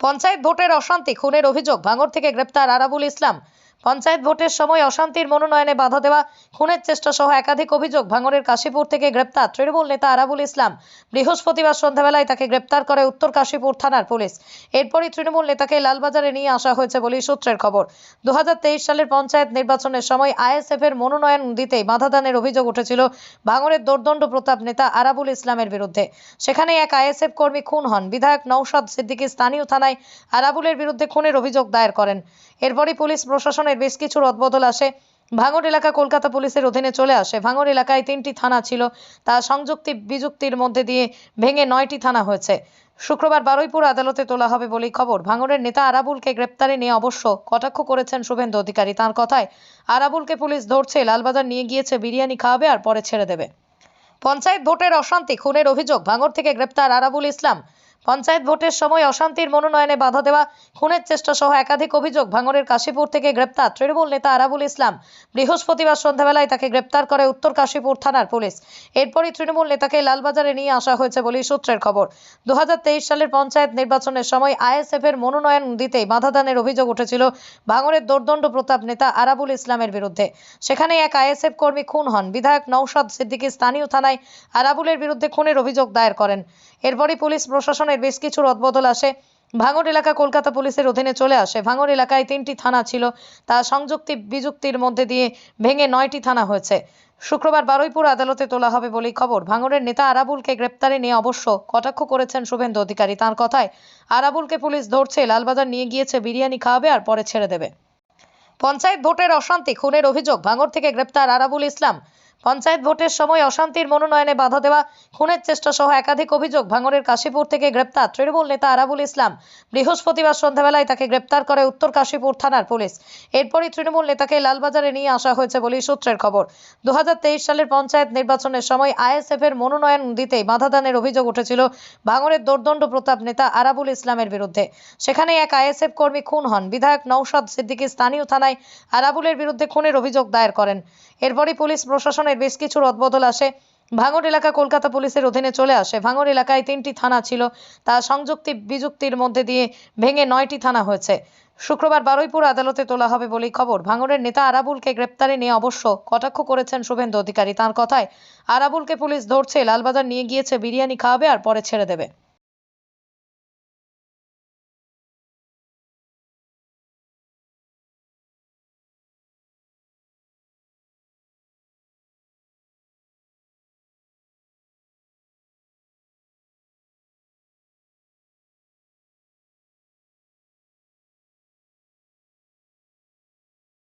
পঞ্চায়েত ভোটের অশান্তি খুনের অভিযোগ ভাঙর থেকে গ্রেপ্তার আরাবুল ইসলাম। পঞ্চায়েত ভোটের সময় অশান্তির মনোনয়নে বাধা দেওয়া, খুনের চেষ্টা সহ একাধিক অভিযোগ ভাঙড়ের কাশীপুর থেকে গ্রেপ্তার। তৃণমূল নেতা আরাবুল ইসলাম বৃহস্পতিবার সন্ধ্যাবেলায় তাকে গ্রেপ্তার করে উত্তর কাশীপুর থানার পুলিশ। এরপরই তৃণমূল নেতাকে লালবাজারে নিয়ে আসা হয়েছে বলেই সূত্রের খবর। দু হাজার তেইশ সালের পঞ্চায়েত নির্বাচনের সময় আইএসএফ এর মনোনয়ন দিতেই বাধাদানের অভিযোগ উঠেছিল ভাঙড়ের দোর্দণ্ড প্রতাপ নেতা আরাবুল ইসলামের বিরুদ্ধে। সেখানে এক আইএসএফ কর্মী খুন হন। বিধায়ক নৌশাদ সিদ্দিকী স্থানীয় থানায় আরাবুলের বিরুদ্ধে খুনের অভিযোগ দায়ের করেন। এরপরই পুলিশ প্রশাসনের বেশ কিছু রদবদল আসে। ভাঙড় এলাকা কলকাতা পুলিশের অধীনে চলে আসে। ভাঙড় এলাকায় তিনটি থানা ছিল। তা সংযুক্তি বিযুক্তির মধ্যে দিয়ে ভেঙে নয়টি থানা হয়েছে। শুক্রবার বারুইপুর আদালতে তোলা হবে বলেই খবর। ভাঙড়ের নেতা আরাবুলকে গ্রেপ্তারে নিয়ে অবশ্য কটাক্ষ করেছেন শুভেন্দু অধিকারী। তার কথায়, আরাবুলকে পুলিশ ধরছে, লালবাজার নিয়ে গিয়েছে, বিরিয়ানি খাওয়াবে আর পরে ছেড়ে দেবে। পঞ্চায়েত ভোটের অশান্তি, খুনের অভিযোগ। ভাঙড় থেকে গ্রেপ্তার আরাবুল ইসলাম। পঞ্চায়েত ভোটের সময় অশান্তির মনোনয়নে বাধা দেওয়া, খুনের চেষ্টা সহ একাধিক অভিযোগ ভাঙড়ের কাশীপুর থেকে গ্রেপ্তার তৃণমূল নেতা আরাবুল ইসলাম। বৃহস্পতিবার সন্ধ্যাবেলায় তাকে গ্রেপ্তার করে উত্তর কাশীপুর থানার পুলিশ। এরপরই তৃণমূল নেতাকে লালবাজারে নিয়ে আসা হয়েছে বলেই সূত্রের খবর। দু হাজার তেইশ সালের পঞ্চায়েত নির্বাচনের সময় আইএসএফ এর মনোনয়ন দিতেই বাধাদানের অভিযোগ উঠেছিল ভাঙড়ের দোর্দণ্ড প্রতাপ নেতা আরাবুল ইসলামের বিরুদ্ধে। সেখানে এক আইএসএফ কর্মী খুন হন। বিধায়ক নৌশাদ সিদ্দিকী স্থানীয় থানায় আরাবুলের বিরুদ্ধে খুনের অভিযোগ দায়ের করেন। এরপরই পুলিশ প্রশাসনের বেশ কিছু রদবদল আসে। ভাঙড় এলাকা কলকাতা পুলিশের অধীনে চলে আসে। ভাঙড় এলাকায় তিনটি থানা ছিল। তা সংযুক্তি বিযুক্তির মধ্যে দিয়ে ভেঙে নয়টি থানা হয়েছে। শুক্রবার বারুইপুর আদালতে তোলা হবে বলেই খবর। ভাঙড়ের নেতা আরাবুলকে গ্রেপ্তারে নিয়ে অবশ্য কটাক্ষ করেছেন শুভেন্দু অধিকারী। তার কথায়, আরাবুলকে পুলিশ ধরছে, লালবাজার নিয়ে গিয়েছে, বিরিয়ানি খাওয়াবে আর পরে ছেড়ে দেবে। পঞ্চায়েত ভোটের অশান্তি, খুনের অভিযোগ। ভাঙড় থেকে গ্রেপ্তার আরাবুল ইসলাম। পঞ্চায়েত ভোটের সময় অশান্তির মনোনয়নে বাধা দেওয়া, খুনের চেষ্টা সহ একাধিক অভিযোগ ভাঙড়ের কাশীপুর থেকে গ্রেপ্তার। তৃণমূল নেতা আরাবুল ইসলাম বৃহস্পতিবার সন্ধ্যাবেলায় তাকে গ্রেপ্তার করে উত্তর কাশীপুর থানার পুলিশ। এরপরই তৃণমূল নেতাকে লালবাজারে নিয়ে আসা হয়েছে বলেই সূত্রের খবর। দু সালের পঞ্চায়েত নির্বাচনের সময় আইএসএফ এর মনোনয়ন দিতেই বাধাদানের অভিযোগ উঠেছিল ভাঙড়ের দোর্দণ্ড প্রতাপ নেতা আরাবুল ইসলামের বিরুদ্ধে। সেখানে এক আইএসএফ কর্মী খুন হন। বিধায়ক নৌশাদ সিদ্দিকী স্থানীয় থানায় আরাবুলের বিরুদ্ধে খুনের অভিযোগ দায়ের করেন। এরপরই পুলিশ প্রশাসনের বেশ কিছু রদবদল আসে। ভাঙড় এলাকা কলকাতা পুলিশের অধীনে চলে আসে। ভাঙড় এলাকায় তিনটি থানা ছিল। তা সংযুক্তি বিযুক্তির মধ্যে দিয়ে ভেঙে নয়টি থানা হয়েছে। শুক্রবার বারুইপুর আদালতে তোলা হবে বলেই খবর। ভাঙড়ের নেতা আরাবুলকে গ্রেপ্তারে নিয়ে অবশ্য কটাক্ষ করেছেন শুভেন্দু অধিকারী। তার কথায়, আরাবুলকে পুলিশ ধরছে, লালবাজার নিয়ে গিয়েছে, বিরিয়ানি খাওয়াবে আর পরে ছেড়ে দেবে।